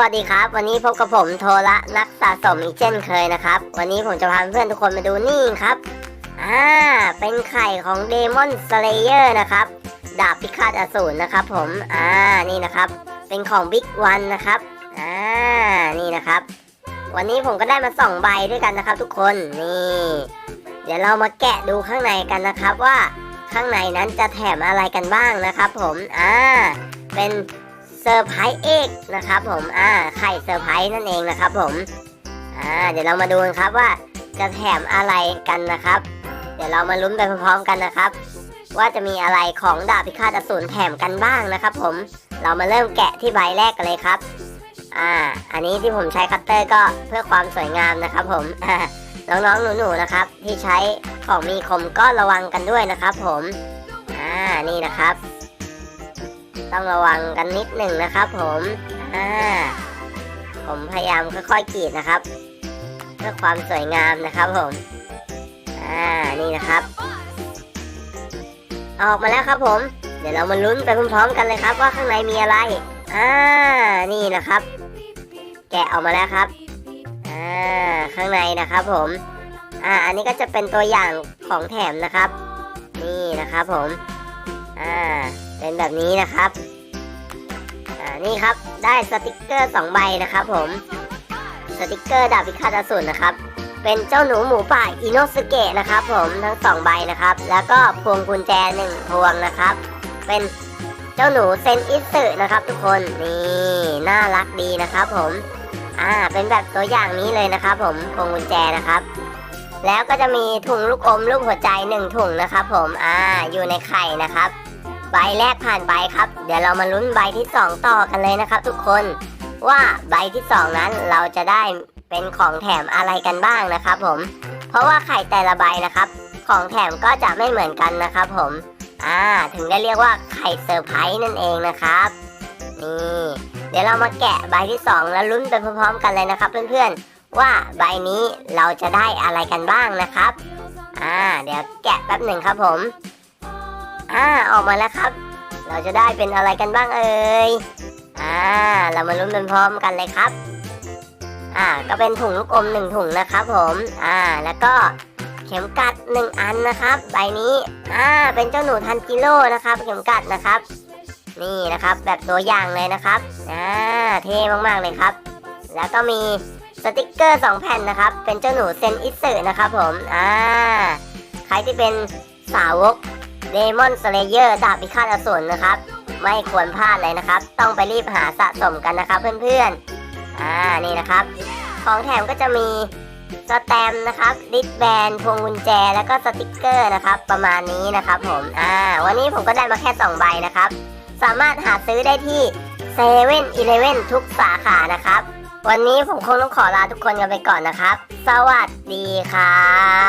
วัสดีครับ วันนี้พบกับผมโทละนักสะสมอีกเช่นเคยนะครับ วันนี้ผมจะพาเพื่อนทุกคนมาดูนี่ครับอ่าเป็นไข่ของเดมอนสเลเยอร์นะครับดาบพิฆาตอสูรนะครับผมอ่านี่นะครับ เป็นของบิ๊กวันนะครับอ่านี่นะครับ วันนี้ผมก็ได้มาสองใบด้วยกันนะครับ ทุกคนนี่ เดี๋ยวเรามาแกะดูข้างในกันนะครับว่าข้างในนั้นจะแถมอะไรกันบ้างนะครับ ผมอ่าเป็น เซอร์ไพรส์เอกนะครับผมอ่าไข่เซอร์ไพรส์นั่นเองนะครับผมอ่าเดี๋ยวเรามาดูกันครับว่าจะแถมอะไรกันนะครับ เดี๋ยวเรามาลุ้นไปพร้อมๆกันนะครับ ว่าจะมีอะไรของดาบพิฆาตอสูรแถมกันบ้างนะครับ ผมเรามาเริ่มแกะที่ใบแรกกันเลยครับอ่าอันนี้ที่ผมใช้คัตเตอร์ก็เพื่อความสวยงามนะครับ ผมน้องๆหนูๆนะครับ ที่ใช้ของมีคมก็ระวังกันด้วยนะครับ ผมอ่านี่นะครับ ต้องระวังกันนิดหนึ่งนะครับ ผมอ่าผมพยายามค่อยๆกรีดนะครับ เพื่อความสวยงามนะครับผมอ่านี่นะครับ ออกมาแล้วครับผม เดี๋ยวเรามาลุ้นไปพร้อมๆกันเลยครับ ว่าข้างในมีอะไรอ่านี่นะครับ แกะออกมาแล้วครับอ่าข้างในนะครับ ผมอ่าอันนี้ก็จะเป็นตัวอย่างของแถมนะครับ นี่นะครับผม อ่าเป็นแบบนี้นะครับอ่านี่ครับได้สติกเกอร์2ใบนะครับผมสติกเกอร์ดาบพิฆาตอสูรนะครับ เป็นเจ้าหนูหมูป่าอิโนสเกะนะครับ ผมทั้ง2ใบนะครับ แล้วก็พวงกุญแจ1พวงนะครับ เป็นเจ้าหนูเซนอิสึนะครับ ทุกคนนี่น่ารักดีนะครับผมอ่าเป็นแบบตัวอย่างนี้เลยนะครับ ผมพวงกุญแจนะครับ แล้วก็จะมีถุงลูกอมลูกหัวใจหนึ่งถุงนะครับ ผมอ่าอยู่ในไข่นะครับ ใบแรกผ่านไปครับ เดี๋ยวเรามาลุ้นใบที่ 2 ต่อกันเลยนะครับ ทุกคนว่าใบที่ 2 นั้นเราจะได้เป็นของแถมอะไรกันบ้างนะครับ ผม เพราะว่าไข่แต่ละใบนะครับ ของแถมก็จะไม่เหมือนกันนะครับ ผมอ่าถึงได้เรียกว่าไข่เซอร์ไพรส์นั่นเองนะครับนี่เดี๋ยวเรามาแกะใบที่ 2 แล้วลุ้นไปพร้อมๆกันเลยนะครับ เพื่อนๆว่าใบนี้เราจะได้อะไรกันบ้างนะครับอ่าเดี๋ยวแกะแป๊บหนึ่งครับผม อ่าออกมาแล้วครับ เราจะได้เป็นอะไรกันบ้างเอ่ยอ่าเรามาลุ้นเป็นพร้อมกันเลยครับ อ่าก็เป็นถุงลูกอมหนึ่งถุงนะครับผมอ่าแล้วก็เข็มกัดหนึ่งอันนะครับใบนี้อ่าเป็นเจ้าหนูทันจิโร่นะครับ เข็มกัดนะครับ นี่นะครับแบบตัวอย่างเลยนะครับอ่าเท่มากๆเลยครับ แล้วก็มีสติกเกอร์สองแผ่นนะครับ เป็นเจ้าหนูเซนอิสึนะครับผม อ่า ใครที่เป็นสาวก เดมอนสเลเยอร์ดาบพิฆาตอสูรนะครับ ไม่ควรพลาดเลยนะครับ ต้องไปรีบหาสะสมกันนะครับเพื่อนๆ อ่านี่นะครับ ของแถมก็จะมีสแตมนะครับดิสแบนพวงกุญแจ แล้วก็สติกเกอร์นะครับ ประมาณนี้นะครับผม อ่า วันนี้ผมก็ได้มาแค่ 2 ใบนะครับ สามารถหาซื้อได้ที่เซเว่นอีเลเว่นทุกสาขานะครับ วันนี้ผมคงต้องขอลาทุกคนกันไปก่อนนะครับ สวัสดีครับ